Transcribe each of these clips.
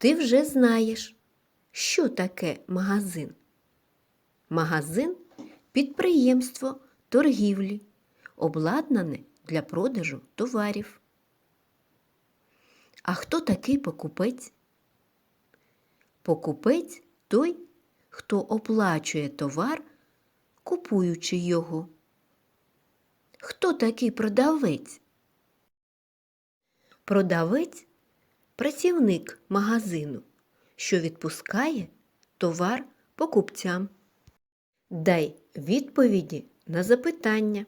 Ти вже знаєш, що таке магазин. Магазин підприємство торгівлі, обладнане для продажу товарів. А хто такий покупець? Покупець той, хто оплачує товар, купуючи його. Хто такий продавець? Продавець працівник магазину, що відпускає товар покупцям. Дай відповіді на запитання.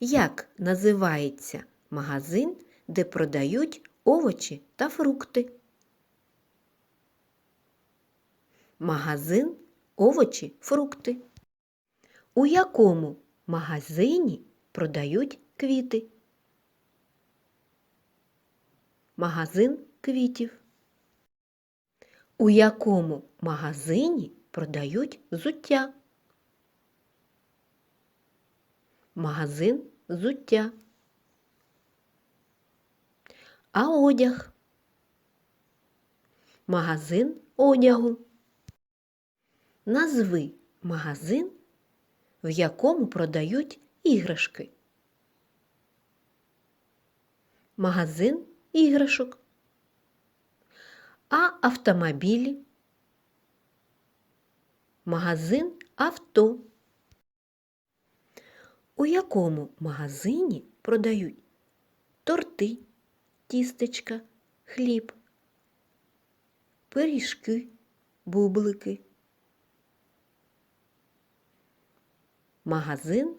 Як називається магазин, де продають овочі та фрукти? Магазин овочі, фрукти. У якому магазині продають квіти? Магазин квітів. У якому магазині продають взуття? Магазин взуття. А одяг? Магазин одягу. Назви магазин, в якому продають іграшки. Магазин іграшок. А автомобілі? Магазин авто. У якому магазині продають торти, тістечка, хліб, пиріжки, бублики. Магазин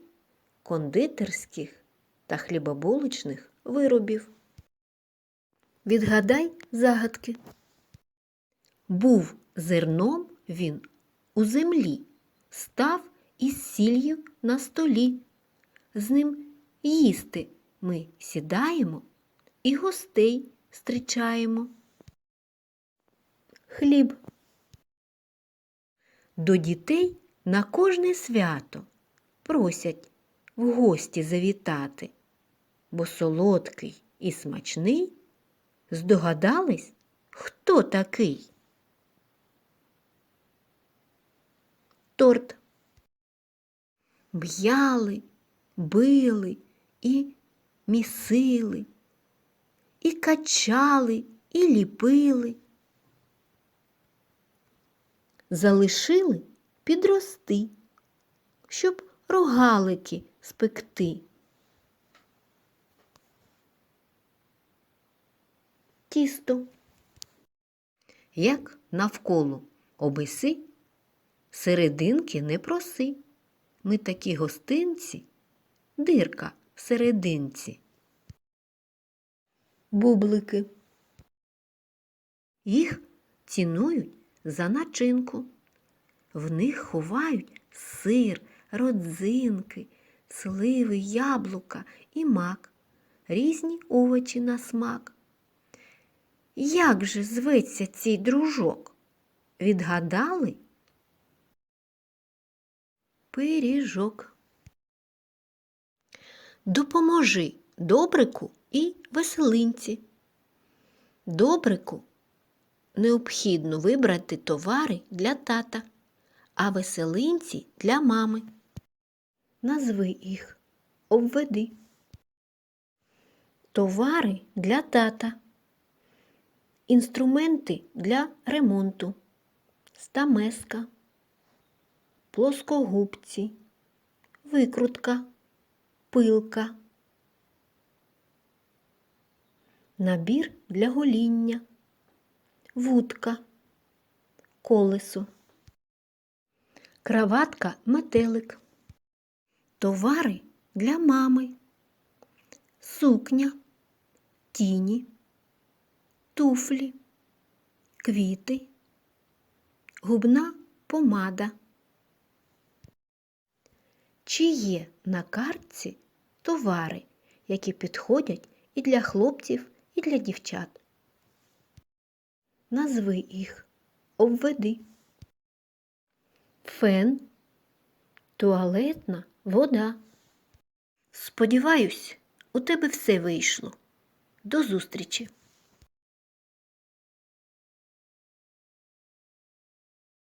кондитерських та хлібобулочних виробів. Відгадай загадки. Був зерном він у землі, став із сіллю на столі. З ним їсти ми сідаємо і гостей зустрічаємо. Хліб. До дітей на кожне свято просять в гості завітати, бо солодкий і смачний. Здогадались, хто такий? Торт. Б'яли, били і місили, і качали, і ліпили. Залишили підрости, щоб рогалики спекти. Тісто. Як навколо обиси, серединки не проси. Ми такі гостинці, дирка в серединці. Бублики. Їх цінують за начинку. В них ховають сир, родзинки, сливи, яблука і мак, різні овочі на смак. Як же зветься цей дружок? Відгадали? Пиріжок. Допоможи добрику і веселинці. Добрику необхідно вибрати товари для тата, а веселинці для мами. Назви їх, обведи. Товари для тата. Інструменти для ремонту. Стамеска, плоскогубці, викрутка, пилка. Набір для гоління, вудка, колесо, краватка метелик, товари для мами, сукня, тіні, туфлі, квіти, губна помада. Чи є на картці товари, які підходять і для хлопців, і для дівчат? Назви їх, обведи. Фен, туалетна вода. Сподіваюсь, у тебе все вийшло. До зустрічі!